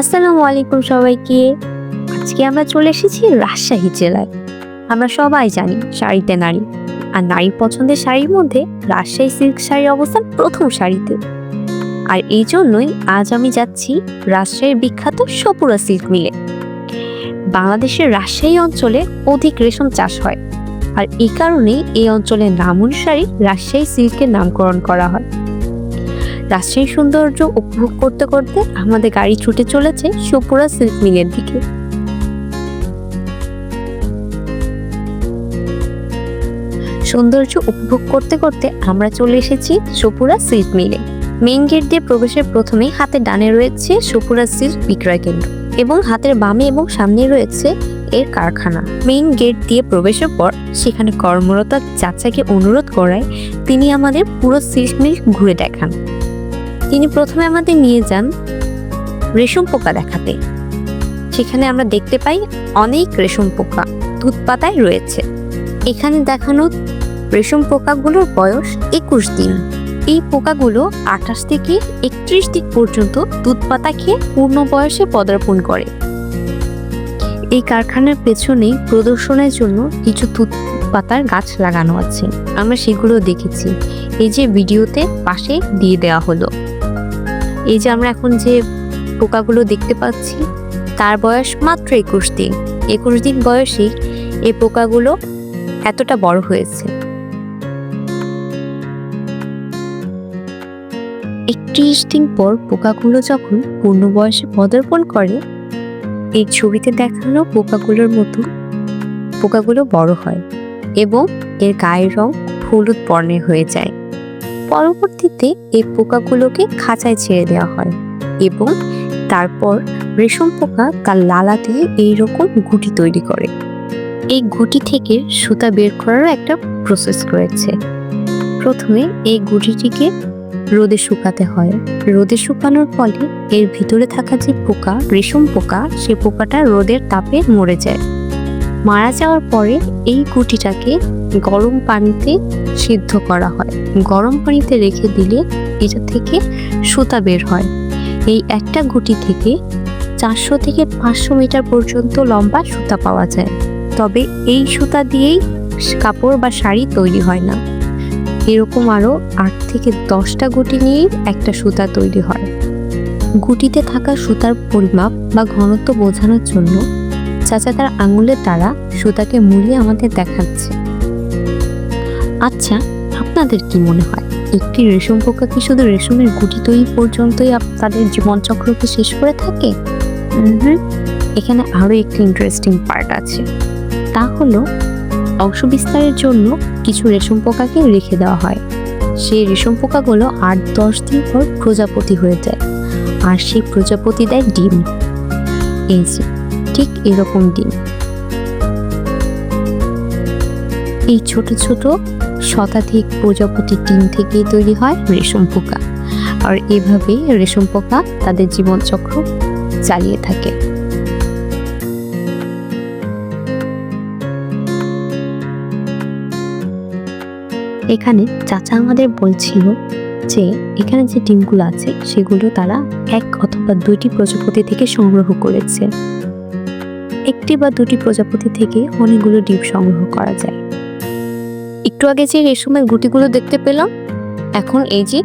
আসসালামু আলাইকুম সবাইকে। আজকে আমরা চলে এসেছি রাজশাহী জেলায়। আমরা সবাই জানি শাড়িতে নারী। আর নারীর পছন্দের শাড়ির মধ্যে রাজশাহী সিল্ক শাড়ির অবস্থান প্রথম শাড়িতে। আর এই জন্যই আজ আমি যাচ্ছি রাজশাহীর বিখ্যাত সপুরা সিল্ক মিলে। বাংলাদেশের রাজশাহী অঞ্চলে অধিক রেশম চাষ হয়। আর এই কারণেই এই অঞ্চলের নাম অনুসারে রাজশাহী সিল্কের নামকরণ করা হয়। রাজশাহীর সৌন্দর্য উপভোগ করতে করতে আমাদের গাড়ি ছুটে চলেছে সুপুরা সিল্ক মিলের দিকে। সৌন্দর্য উপভোগ করতে করতে আমরা চলে এসেছি সুপুরা সিল্ক মিলে। মেইন গেট দিয়ে প্রবেশের প্রথমেই হাতে ডানে রয়েছে সুপুরা সিল্ক বিক্রয় কেন্দ্র এবং হাতের বামে এবং সামনে রয়েছে এর কারখানা। মেইন গেট দিয়ে প্রবেশের পর সেখানে কর্মরত চাচাকে অনুরোধ করায় তিনি আমাদের পুরো সিল্ক মিল ঘুরে দেখান। তিনি প্রথমে আমাদের নিয়ে যান রেশম পোকা দেখাতে। সেখানে আমরা দেখতে পাই অনেক রেশম পোকা দুধ পাতায় রয়েছে। এখানে দেখানো রেশম পোকাগুলোর বয়স একুশ দিন। এই পোকাগুলো আঠাশ থেকে একত্রিশ দিন পর্যন্ত দুধ পাতা খেয়ে পূর্ণ বয়সে পদার্পণ করে। এই কারখানার পেছনেই প্রদর্শনের জন্য কিছু দুধ পাতার গাছ লাগানো আছে। আমরা সেগুলো দেখেছি। এই যে ভিডিওতে পাশে দিয়ে দেওয়া হলো। এই যে আমরা এখন যে পোকাগুলো দেখতে পাচ্ছি, তার বয়স মাত্র একুশ দিন। একুশ দিন বয়সেই এই পোকাগুলো এতটা বড় হয়েছে। একত্রিশ দিন পর পোকাগুলো যখন পূর্ণ বয়সে পদার্পণ করে, এই ছবিতে দেখানো পোকাগুলোর মতো পোকাগুলো বড় হয় এবং এর গায়ের রং হলুদ বর্ণের হয়ে যায়। পরবর্তীতে এই পোকাগুলোকে খাঁচায় ছেড়ে দেওয়া হয় এবং তারপর রেশম পোকা তার লালা দিয়ে এইরকম গুটি তৈরি করে। এই গুটি থেকে সুতা বের করারও একটা প্রসেস রয়েছে। প্রথমে এই গুটিটিকে রোদে শুকাতে হয়। রোদে শুকানোর ফলে এর ভিতরে থাকা যে পোকা, রেশম পোকা, সে পোকাটা রোদের তাপে মরে যায়। মারা যাওয়ার পরে এই গুটিটাকে গরম পানিতে সিদ্ধ করা হয়। গরম পানিতে রেখে দিলে এটা থেকে সুতা বের হয়। এই একটা গুটি থেকে চারশো থেকে পাঁচশো মিটার পর্যন্ত লম্বা সুতা পাওয়া যায়। তবে এই সুতা দিয়েই কাপড় বা শাড়ি তৈরি হয় না। এরকম আরও আট থেকে দশটা গুটি নিয়েই একটা সুতা তৈরি হয়। গুটিতে থাকা সুতার পরিমাপ বা ঘনত্ব বোঝানোর জন্য চাচা তার আঙুলের দ্বারা সুতাকে মুড়িয়ে আমাদের দেখাচ্ছে। আচ্ছা আপনাদের কি মনে হয়? একটি রেশম পোকা কি শুধু রেশমের গুটি তৈরি পর্যন্তই তাদের জীবনচক্রকে শেষ করে থাকে? এখানে আরও একটি ইন্টারেস্টিং পার্ট আছে। তা হলো অংশ বিস্তারের জন্য কিছু রেশম পোকাকে রেখে দেওয়া হয়। সেই রেশম পোকাগুলো আট দশ দিন পর প্রজাপতি হয়ে যায়। আর সেই প্রজাপতি দেয় ডিম। এই যে ঠিক এরকম ডিম এই ছোট ছোট শতাধিক প্রজাপতি ডিম থেকে তৈরি হয় রেশম পোকা। আর এভাবেই রেশম পোকা তাদের জীবনচক্র চালিয়ে থাকে। এখানে চাচা আমাদের বলছিল যে, এখানে যে ডিমগুলো আছে, সেগুলো তারা এক অথবা দুইটি প্রজাপতি থেকে সংগ্রহ করেছে। একটি বা দুটি প্রজাপতি থেকে অনেকগুলো ডিম সংগ্রহ করা যায়। একটু আগে যে রেশমের গুটিগুলো দেখতে পেলাম, এখন এই যে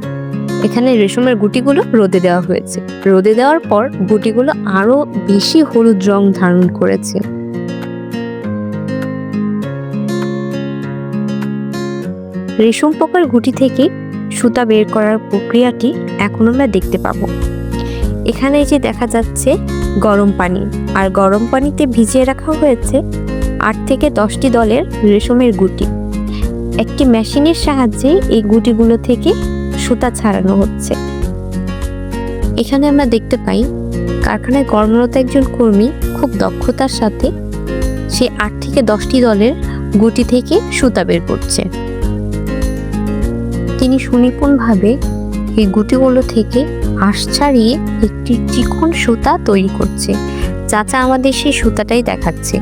এখানে রেশমের গুটিগুলো রোদে দেওয়া হয়েছে। রোদে দেওয়ার পর গুটিগুলো আরও বেশি হলুদ রং ধারণ করেছে। রেশম পোকার গুটি থেকে সুতা বের করার প্রক্রিয়াটি এখন আমরা দেখতে পাবো। এখানে যে দেখা যাচ্ছে গরম পানি, আর গরম পানিতে ভিজিয়ে রাখা হয়েছে আট থেকে দশটি দলের রেশমের গুটি। একটি মেশিনের সাহায্যে এই গুটিগুলো থেকে সুতা ছাড়ানো হচ্ছে। এখানে আমরা দেখতে পাই, কারখানায় কর্মরত একজন কর্মী খুব দক্ষতার সাথে সে আট থেকে দশটি দলের গুটি থেকে সুতা বের করছে। তিনি সুনিপুণভাবে এই গুটিগুলো থেকে আঁশ ছাড়িয়ে একটি চিকন সুতা তৈরি করছে। চাচা আমাদের সেই সুতাটাই দেখাচ্ছে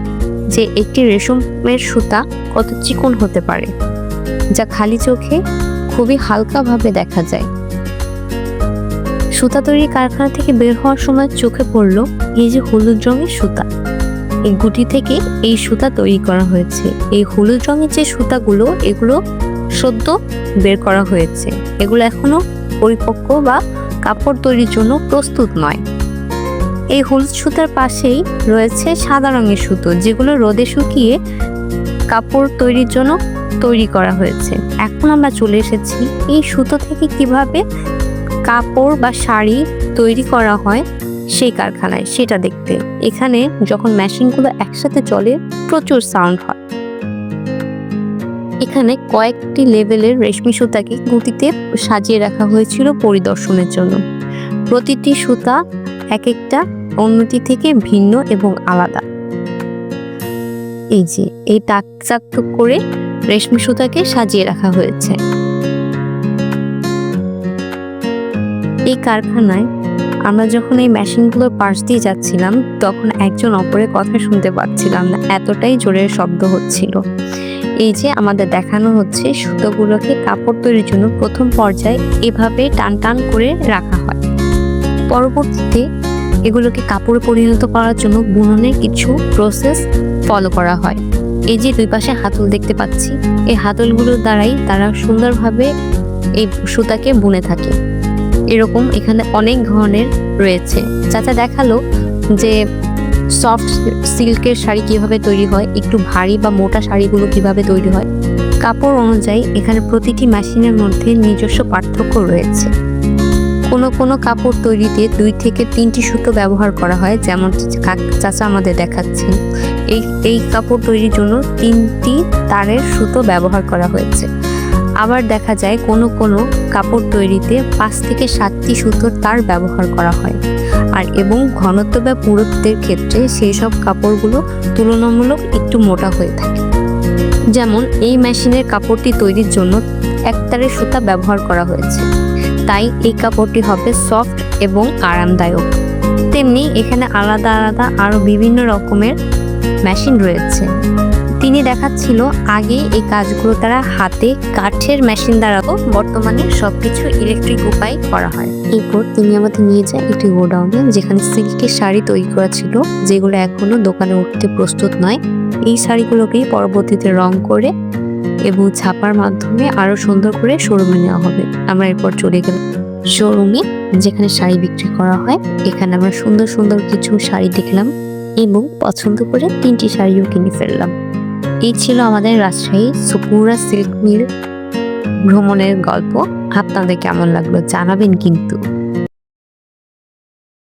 যে একটি রেশমের সুতা কত চিকন হতে পারে, যা খালি চোখে খুবই হালকাভাবে দেখা যায়। সুতা তৈরি কারখানা থেকে বের হওয়ার সময় চোখে পড়ল এই যে হলুদ রঙের সুতা। এই গুটি থেকে এই সুতা তৈরি করা হয়েছে। এই হলুদ রঙের যে সুতাগুলো, এগুলো সদ্য বের করা হয়েছে। এগুলো এখনও পরিপক্ক বা কাপড় তৈরির জন্য প্রস্তুত নয়। এই হলুদ সুতার পাশেই রয়েছে সাদা রঙের সুতো, যেগুলো রোদে শুকিয়ে কাপড় তৈরির জন্য তৈরি করা হয়েছে। এখন আমরা চলে এসেছি এই সুতো থেকে কীভাবে কাপড় বা শাড়ি তৈরি করা হয় সেই কারখানায়, সেটা দেখতে। এখানে যখন মেশিনগুলো একসাথে চলে প্রচুর সাউন্ড হয়। এখানে কয়েকটি লেভেলের রেশমি সুতাকে গুটিতে সাজিয়ে রাখা হয়েছিল পরিদর্শনের জন্য। প্রতিটি সুতা এক একটা অন্যটি থেকে ভিন্ন এবং আলাদা। এই যে, এই টাক করে রেশমি সুতাকে সাজিয়ে রাখা হয়েছে। এই কারখানায় আমরা যখন এই মেশিনগুলোর পাশ দিয়ে যাচ্ছিলাম, তখন একজন অপরের কথা শুনতে পাচ্ছিলাম না, এতটাই জোরে শব্দ হচ্ছিল। এই যে আমাদের দেখানো হচ্ছে সুতোগুলোকে কাপড় তৈরির জন্য প্রথম পর্যায়ে এভাবে টান টান করে রাখা হয়। পরবর্তীতে এগুলোকে কাপড়ে পরিণত করার জন্য বুননের কিছু প্রসেস ফলো করা হয়। এই যে দুই পাশে হাতল দেখতে পাচ্ছি, এই হাতলগুলোর দ্বারাই তারা সুন্দরভাবে এই সুতাকে বুনে থাকে। এরকম এখানে অনেক ধরনের রয়েছে। চাচা দেখাল যে সফট সিল্কের শাড়ি কীভাবে তৈরি হয়, একটু ভারী বা মোটা শাড়িগুলো কীভাবে তৈরি হয়, কাপড় অনুযায়ী এখানে প্রতিটি মেশিনের মধ্যে নিজস্ব পার্থক্য রয়েছে। কোনো কোনো কাপড় তৈরিতে দুই থেকে তিনটি সুতো ব্যবহার করা হয়, যেমন চাচা আমাদের দেখাচ্ছেন। এই এই কাপড় তৈরির জন্য তিনটি তারের সুতো ব্যবহার করা হয়েছে। আবার দেখা যায় কোনো কোনো কাপড় তৈরিতে পাঁচ থেকে সাতটি সুতোর তার ব্যবহার করা হয়। আর এবং ঘনত্ব বা পুরুত্বের ক্ষেত্রে সেই সব কাপড়গুলো তুলনামূলক একটু মোটা হয়ে থাকে। যেমন এই মেশিনের কাপড়টি তৈরির জন্য একতারের সুতা ব্যবহার করা হয়েছে। তাই এই কাপড়টি হবে সফট এবং আরামদায়ক। তেমনি এখানে আলাদা আলাদা আরও বিভিন্ন রকমের মেশিন রয়েছে। তিনি দেখাচ্ছিল আগে এই কাজগুলো তারা হাতে কাঠের মেশিন দ্বারাও, বর্তমানে সবকিছু ইলেকট্রিক উপায় করা হয়। এরপর তিনি আমাদের নিয়ে যায় একটি গোডাউনে যেখানে সিল্কের শাড়ি তৈরি করা ছিল, যেগুলো এখনও দোকানে উঠতে প্রস্তুত নয়। এই শাড়িগুলোকেই পরবর্তীতে রং করে এবং ছাপার মাধ্যমে আরও সুন্দর করে শোরুমে নেওয়া হবে। আমরা এরপর চলে গেলাম শোরুমে, যেখানে শাড়ি বিক্রি করা হয়। এখানে আমরা সুন্দর সুন্দর কিছু শাড়ি দেখলাম এবং পছন্দ করে তিনটি শাড়িও কিনে ফেললাম। এই ছিল আমাদের রাজশাহী সুপুরা সিল্ক মিল ভ্রমণের গল্প। আপনাদের কেমন লাগল জানাবেন কিন্তু।